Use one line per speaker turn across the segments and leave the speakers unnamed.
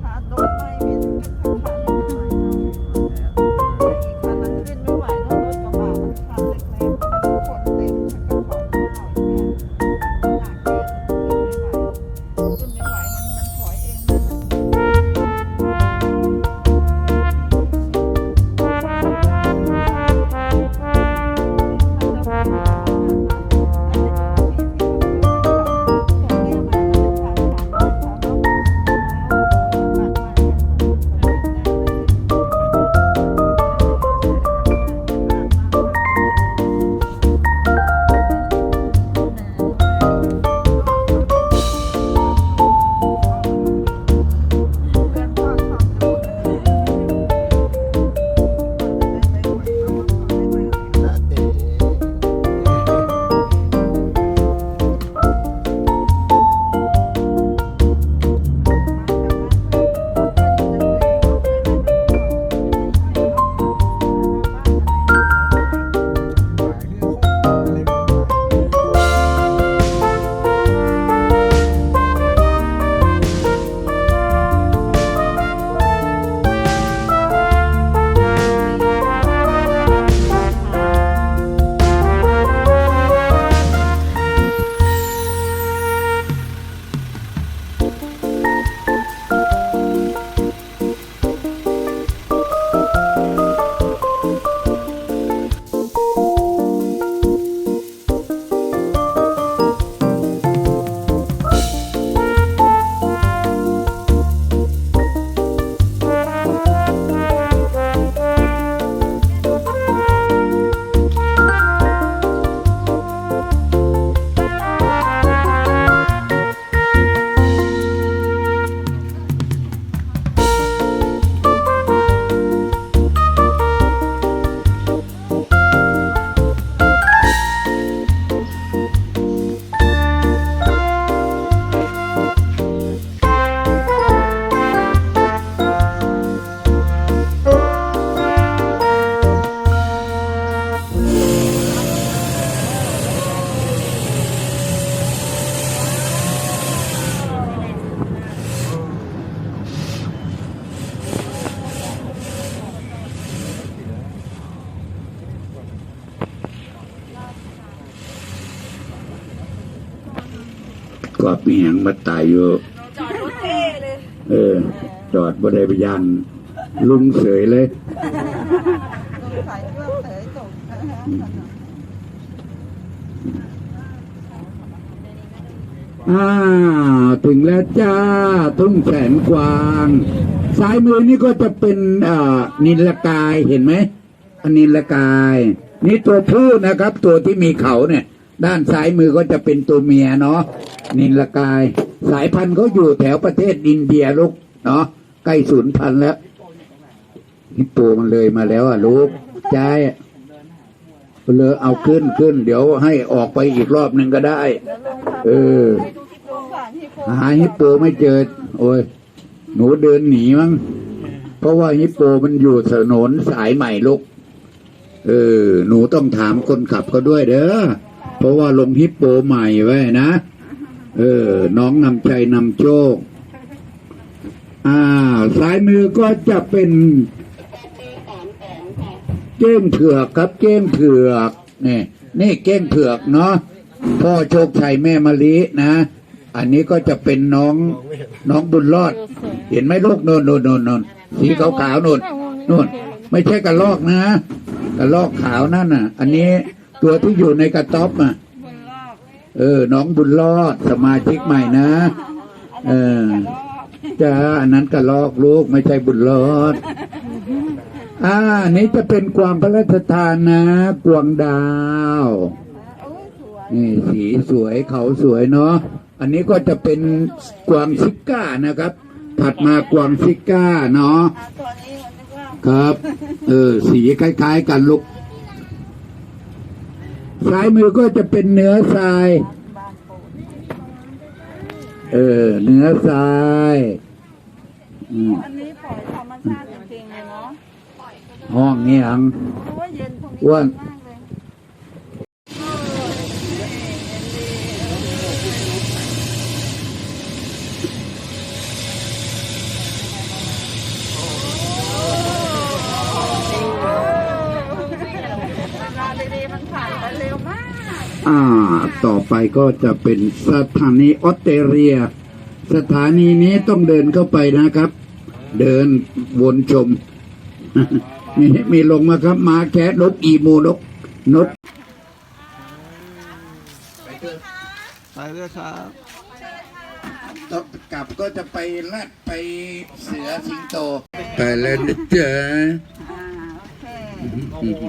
ขาโดนไก็มีหยังมา
ตายอยู่
จอดรถเท่เลย
เออ จอดบ่ได้ไปยันลุงเสยเลย
สงสัยเครื่องเสยตก
อ่าถึงแล้วจ้า ทุ่งแสนกวาง ซ้ายมือนี่ก็จะเป็นอ่านิลกายเห็นไหมอันนิลกาย นี่ตัวผู้นะครับ ตัวที่มีเขาเนี่ย ด้านซ้ายมือก็จะเป็นตัวเมียเนาะนิลกาย สายพันธุ์เขาอยู่แถวประเทศอินเดียลูกเนาะใกล้สูญพันธุ์แล้วฮิปโปมันเลยมาแล้วอะลูกใจเลยเอาขึ้นขึ้น เดี๋ยวให้ออกไปอีกรอบหนึ่งก็ได้ เออ
สงสารที่โค
หาฮิปโปไม่เจอ โอ้ย หนูเดินหนีมั้งเพราะว่าฮิปโปมันอยู่ถนนสายใหม่ลูกเออ หนูต้องถามคนขับเขาด้วยเด้อ เพราะว่าลงฮิปโปใหม่ไว้นะ เออ น้องนำใจนำโชค อ่า ซ้ายมือก็จะเป็นเก้งเผือกครับเก้งเผือกนี่นี่เก้งเผือกเนาะพ่อโชคชัยแม่มะลินะ อันนี้ก็จะเป็นน้องน้องบุญรอด เห็นไหมลูกโนนโนนโนนโนนสีขาวขาวโนนโนนไม่ใช่กระลอกนะกระลอกขาวนั่นน่ะ อันนี้ ตัวที่อยู่ในกระต๊อบอะ
บุญรอบ
เออ น้องบุญรอดสมาชิกใหม่นะ เออจ้าอันนั้นกระลอกลูกไม่ใช่บุญรอดอ่าอันนี้จะเป็นกวางพระราชทานนะ กวางดาว
โอ้ยสวย
นี่สีสวยเขาสวยเนาะอันนี้ก็จะเป็นกวางซิก้านะครับ ถัดมากวางซิก้าเนาะ
อะตัวนี้มันนึกว่า
ครับ เออ สีคล้าย ๆ กันลูก ซ้ายมือก็จะเป็นเนื้อทราย
บางปู
เออ เนื้อทรายอืม
อันนี้ปล่อยธรรมชาติจริงๆเลยเนาะ
ห้องเงี้ยง
เพราะว่าเย็นตรงนี้
อ้วน
มาก
อ่า ต่อไปก็จะเป็นสถานีออสเตรเลีย สถานีนี้ต้องเดินเข้าไปนะครับ เดินวนชม มีมีลงมาครับ มาแคทนกอีโมนกนก
ไปเลยครับ
ต้องกลับก็จะไปแรดไปเสือสิงโต ไปแล้วนะจ๊ะ
อ่าโอเค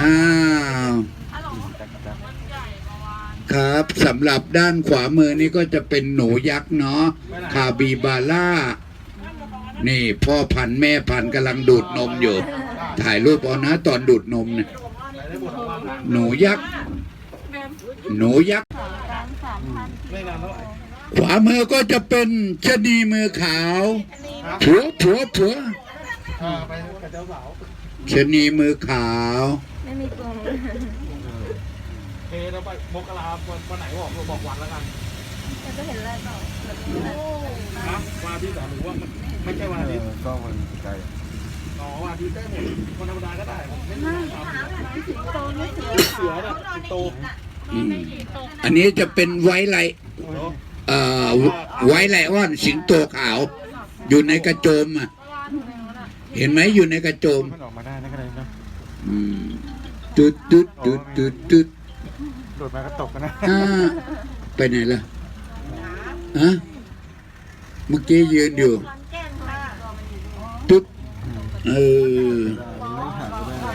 อ้าว ครับสำหรับด้านขวามือนี่ก็จะเป็นหนูยักษ์เนาะคาบิบาร่า นี่พ่อพันธุ์แม่พันธุ์กำลังดูดนมอยู่ ถ่ายรูปเอานะตอนดูดนมเนี่ยหนูยักษ์ หนูยักษ์
การสามพันกิโล
ขวามือก็จะเป็นชะนีมือขาวผัวผัวผัวชะนีมือขาว
ไม่มีกรง
เอแล้วไปมกราวันวันไหนบอกบอกวันแล้วกัน
จะเห็นอะไรเปล่า
นะวันอาทิตย์เหรอหรือว่ามันไม่ใช่วันอาทิตย์
ก็มันไกล
อ๋อวันอาทิตย์ได้หมดวันธรรมดาก็ได้ไม่
ไม่
ต้องท
สิงโตไม่เสือำ
เสือแบบสิงโต
อืมอันนี้จะเป็นไว้ไลเอ่อ ไว้ไลอ้อนสิงโตขาว อยู่ในกระโจมอะ เห็นไหมอยู่ในกระโจม
มันออกมาได้นะก็เลยนะ
อืมตุดตุดตุดตุดตุด
โดดมาก็ตกกันนะ
อ่าไปไหนล่ะฮะเมื่อกี้ยืนอยู่
แก้มค่ะ
ตุ๊ดเออ
ไม่หาไม่ได้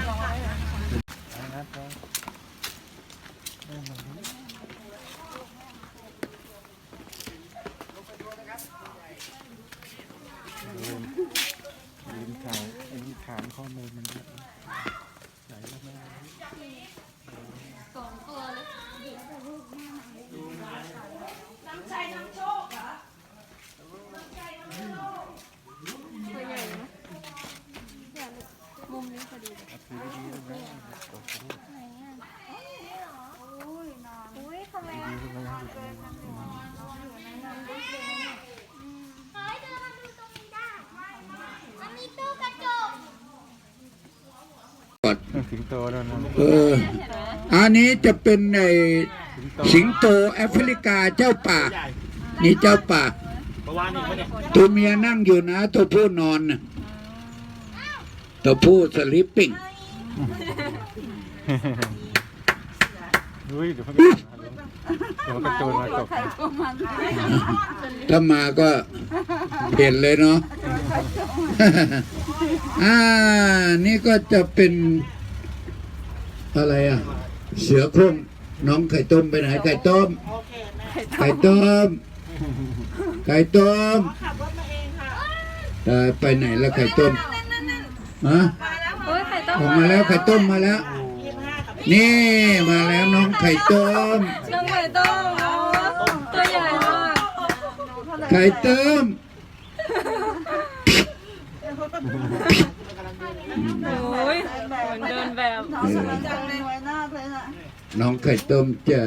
ลินขายลินขานข้อมูลมันด้วยไหนแล้วแม่
อุ้ยทำไม
เฮ้ยเดินมาดูตรงนี้ได้มันมีตู้กระจก
กด
สิงโตโดน
เออ อันนี้จะเป็นใน
สิงโต
แอฟริกาเจ้าป่า นี่เจ้าป่า ตัวเมียนั่งอยู่นะ ตัวผู้นอน ตัวผู้สลิปปิ้ง
ดุยเดี๋ยวมันก็เดี๋ยวมันก็โจรมาตก
ใครก็มัน
ถ้ามาก็เห็นเลยเนาะ อ่า นี่ก็จะเป็น อะไรอะ เสือโคร่งน้องไข่ต้มไปไหนไข่ต้ม ไข่ต้ม ไข่ต้มเอ่อไปไหนแล้วไข่ต้ม ฮะ
โอ้ยไข่ต้ม
ออกมาแล้วไข่ต้มมาแล้ว นี่มาแล้วน้องไข่ต้ม
น้องไข่ต้มเอาตัวใหญ่มาก
ไข่ต้ม
โอ้ยเหมือนเดินแบบ
เออ
จังเลยไว้หน้าเลยนะ
น้องไข่ต้มจ๋า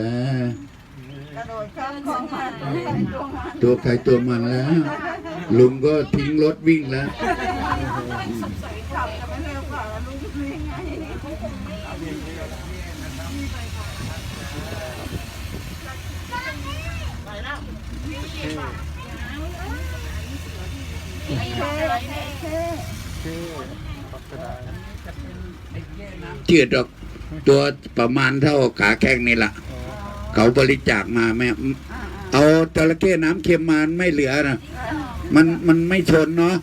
ก
ระโดดข้ามคลองมาใส่ตัวมัน
ตัวใครตัวมันแล้ว ลุงก็ทิ้งรถวิ่งแล้ว
ขับจะไม่เร็วกว่าแล้วลูกวิ่งไงเท่เท่
ชื่อด
อกตัวประมาณเท่าขาแข้งนี่แหละเขาบริจาคมาแม่เอาจระเข้น้ำเค็มมาไม่เหลือนะมันมันไม่ทนเนาะ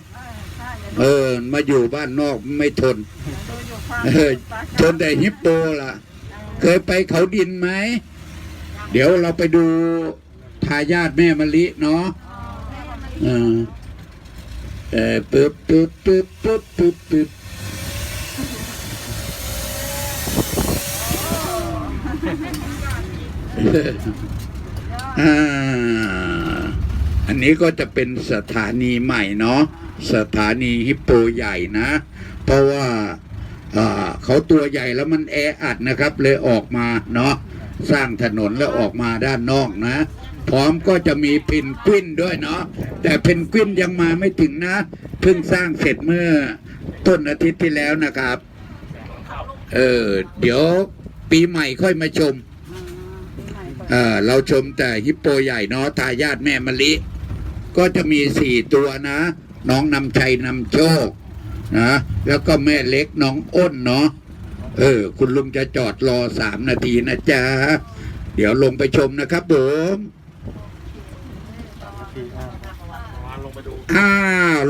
เออ มาอยู่บ้านนอกไม่ทนเออทนแต่ฮิปโปล่ะ เคยไปเขาดินไหม เดี๋ยวเราไปดูทายาทแม่มะลิเนาะเออ เออปึ๊บปึ๊บปึ๊บปึ๊บปึ๊บปึ๊บอันนี้ก็จะเป็นสถานีใหม่เนาะสถานีฮิปโปใหญ่นะ เพราะว่าอ่าเขาตัวใหญ่แล้วมันแออัดนะครับ เลยออกมาเนาะสร้างถนนแล้วออกมาด้านนอกนะ พร้อมก็จะมีเพนกวินด้วยเนาะแต่เพนกวินยังมาไม่ถึงนะ เพิ่งสร้างเสร็จเมื่อต้นอาทิตย์ที่แล้วนะครับ เออเดี๋ยวปีใหม่ค่อยมาชมเออเราชมแต่ฮิปโปใหญ่เนาะทายาทแม่มะลิ ก็จะมีสี่ตัวนะ น้องนำชัยนำโชคนะแล้วก็แม่เล็กน้องอ้นเนาะเออ คุณลุงจะจอดรอสามนาทีนะจ๊ะ เดี๋ยวลงไปชมนะครับผม
ทีอะ
วานลงไปดู
อ้า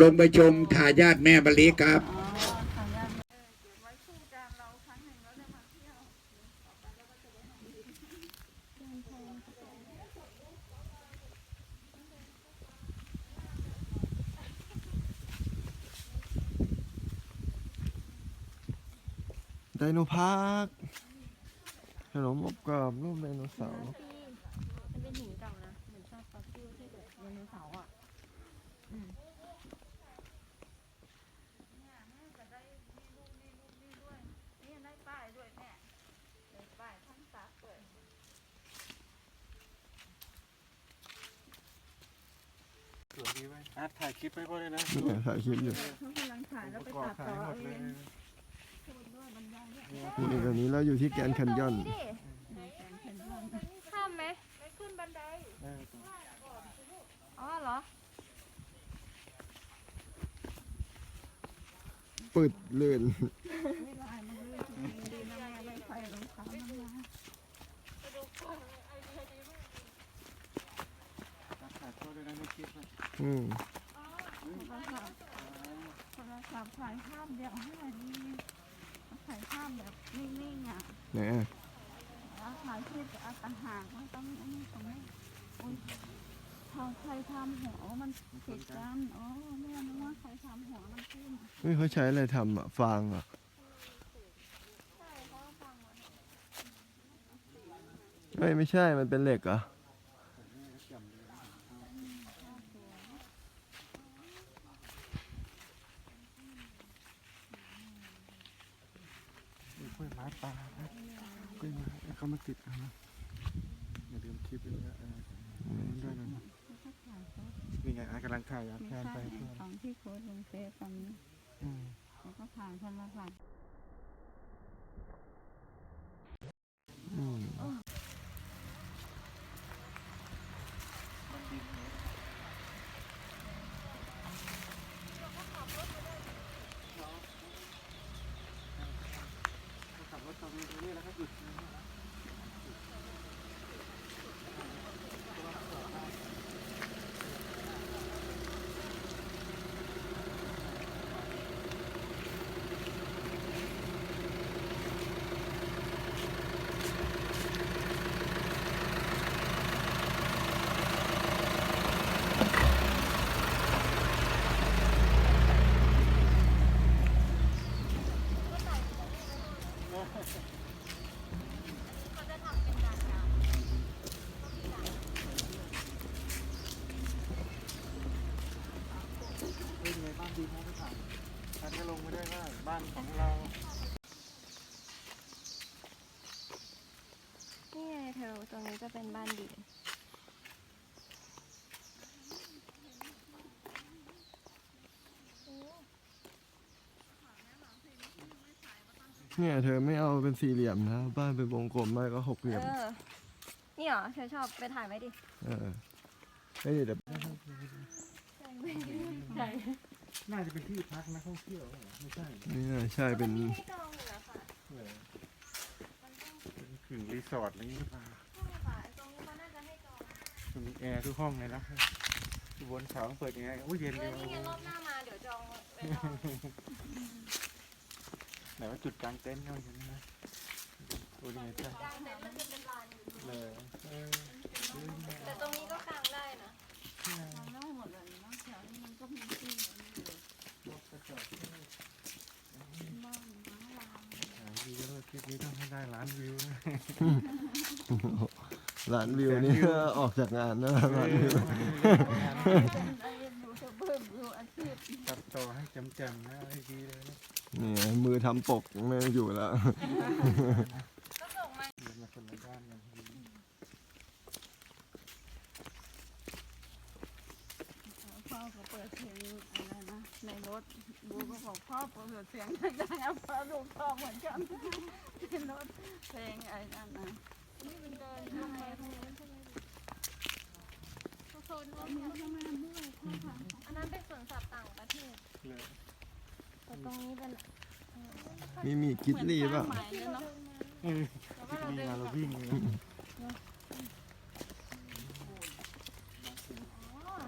ลงไปชมทายาทแม่มะลิครับ
อ๋อทางญาติเออเก็บไว้คู่กันเราครั้งหนึ่งแล้วได้มาเที่ยว
ไดโนพาร์คขนมอบกรอบรูปไดโนเสาร์
มันเป็นหินเก่านะ เหมือนซากฟอสซิลที่แบบไดโนเสาร์อะ
นี่ได้ป้ายด้วยแม่ได้ป้ายทั้งสากด้วย
สวย ดีไว้อาร์ตถ่ายคลิปไว้ก็ได้นะ
เนี่ยถ่ายคลิปอยู่
เขากำลังถ่ายแล้วไป
กรอ
ตั
บ
ด
ถ่า
ต่
ย
อ
หม
เอา
ด
เอ
เลย
งพูดด้วยบรรยายเนี่ย
นี่ตอนนี้เราอยู่ที่แกรนด์แคนยอน
ข้ามไหมไปขึ้นบันได
เออ
อ๋อเหรอ
ปึดเลื่อน
ไม่ลายมันลื่นจริงๆดีนะแม่ไม่ใส่รองเท้าน้ำลาย
ถ่ายโทษด้วยนะในคลิปนะ
อืม
โทรศัพท์โทรศัพท์ถ่ายภาพเดียวให้หน่อยดีถ่ายภาพแบบนิ่งๆอะ
ไหนอะ
แล้วถ่ายคลิปเอาต่างหากไม่ต้องอันนี้ตรงนี้อุ้ยเขาใครทำหัวมันผิดกันอ๋อแม่นึกว่าใครทำหัวมันขึ้น
เฮ้ยเขาใช้อะไรทำอะฟางเหรอะไม่ไม่ใช่มันเป็นเหล็กเหรอ
มีกล้วยไม้ ปลากล้วยไม้เขามาติดนะอย่าลืมคลิปด้วยนะเออด้วยนะนี่ไงอากำลังถ่ายอะ
ไม่
แทนไป
ของที่โค้ดลงเฟซตอนนี้แล้วก็ผ่านคนละฝั่ง
อืม
ขับรถตรงนี้ตรงนี้แล้วก็หยุด เป็นไงบ้านดีไหมพี่ถามท่านก็ลงไม่ได้ว่าบ้านของเรา
นี่ไงเธอตรงนี้ จะเป็นบ้านดิน
เนี่ยเธอไม่เอาเป็นสี่เหลี่ยมนะ บ้านเป็นวงกลมไม่ก็หกเหลี่ยม
เออ นี่เหรอเธอชอบไปถ่ายไว้ดิ
เออเฮ้ยเดี๋ยว
น่าจะเป็นที่พักนักท่องเที่ยวเหรอไม่ใช่
นี่น่าใช่เป็น
มีให้จองอยู่แล้วค่ะ
เหรอเป็นถึงรีสอร์ทอะไรอย่างนี้หรือเปล่า มีแอร์ทุกห้องเลยนะอยู่บนเขาเปิดแอร์อุ้ยเย็น
เอ
ดี
อ
ว่ะ
นี่ไงรอบหน้ามาเดี๋ยวจองไว้จอง
ไหนว่าจุดกลางเต็นท์เขาอย่างนี้นะโอ้ยยังไงใช่
กลางเต็นท์มันจะเป็นลานอยู่
เลยเออ
แต่ตรงนี้ก็กลางได้นะ
ทำได้หมดเลยนะแถวนี้มันก็มีที่อย่างนี้อยู่บ้านม้าลาย
หาวิวแล้วคลิปนี้ต้องให้ได้ล้านวิวนะ
ร้านวิวนี่ ออกจากงานนะร้านวิว
เป็นไอ้ยูทูบเบอร์ดูอาชีพ
ตัดต่อให้แจ่มๆนะไอ้ดีเลยนะ
นี่ไงมือทำปกไม่อยู่แล้ว
ก็ส่งมา
เดินมาคนละด้านกัน
ความก็เปิดเพลงอะไรนะในรถบูก็บอกพ่อเปิดเสียงดังๆเอาพ่อลูกพ่อเหมือนกันในรถเพลงอะไรนั่นนะ
นี่มันเดินทางไปทางนู้นใช่ไหมโซนนู้นเนี่ยอันนั้นเป็นสวนสัตว์ต่างประเทศ
เลย
แต่ตรงนี้เป็น
มีหมีคิดลีป่ะ
เหมือนข้างใหม่เลยเนาะ
เออ
แต่ว่าเราเดิน
งาเราวิ่งเลยนะ
อ๋อ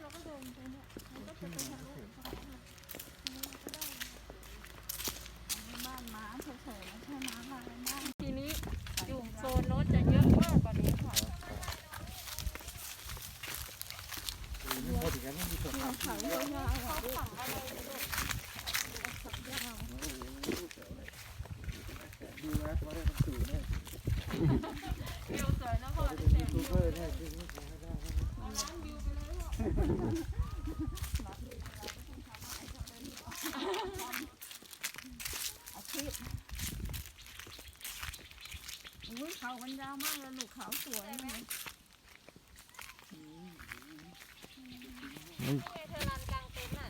เราก็เดินไปเนี่ยมันก็จะไปทางนู้น
บ้านม้าเฉยๆไม่ใช่ม้าลายบ้าน
ทีนี้อยู่โซนโน้นจะเยอะมากกว่านี้ค่ะ
ไม่หมดอีกแล้วไม่มีส่วนท
เขายาวๆ
เขาฝังอะไรไปด้วยำ
ดูนะว่าได้หนังสือเนี่ย
วิวสวยนะพ่อ
เป็นยูทูบเบอร์เนี่ยจริงไม่พอได้
อาชีพอุ้ยเขามันยาวมากเลยลูกเขาสวยไหม
เธอลานกลางเต็นท์อะ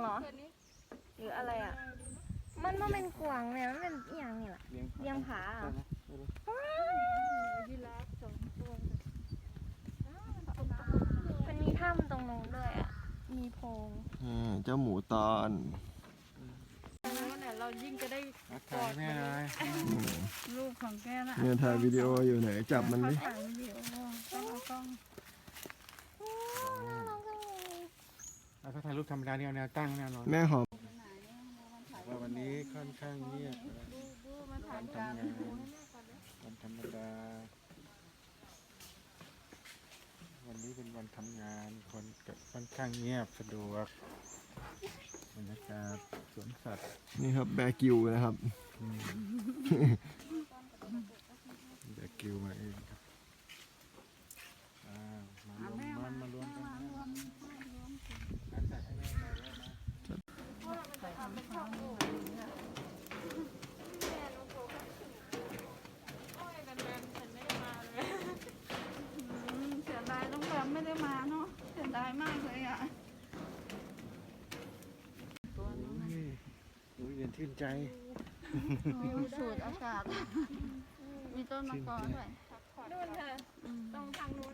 เหรอหรืออะไรอะ มันมันเป็นกวางเนี่ยมันเป็นอหย่างนี่แหละ
เลี้ยง
เลี้ยงผาเหรอ
ยีราฟสองตัว
มันมีถ้ำตรงนู้นด้วยอะ มีโพรง
อ่าเจ้าหมูตอน
แล้วเนี่ยเรายิ่ง จะได้
รักถ่ายแม่เลย
ลูกของแกน่ะ
เนี่ยถ่ายวิดีโออยู่ไหนจับมัน
เขา
ดิ
ถ่ายวิดีโอต้องเอากล้อง
แล้วถ้าถ่ายรูปธรรมดาเนี่ยเอาแนวตั้งแนวนอน
แม่หอม
ว่าวันนี้ค่อนข้างเงียบนะ
ดูมาถ่า
วั
ย
น
กลาง
ทำงาน
หูให้แม่ก่อนนะ
วันธรรมดา วันนี้เป็นวันทำงาน คนก็ค่อนข้างเงียบสะดวก บรรยากาศสวนสัตว์
นี่ครับแบกิวนะครับ
เด็กกิวมาเองครับอ้าวมารวมมันมารวมกันนะอะใส่ให้แม่หน่อยได้ไหม
เพราะว่ามันจะทำเป็นช่องโหว่เนี่ยแม่น้องโฟก็โอ้ยแบนๆฉันไม่ได้มาเลย
อืมเสียดายต้องแบบไม่ได้มาเนาะเสียดายมากเลยอะตัวนี้
โอ้ยโอ้ยเย็น ชื่นใจ
วิวสูดอากาศ มีต้นมะกอกด้วย
นู่นค่ะ ตรงทางนู้น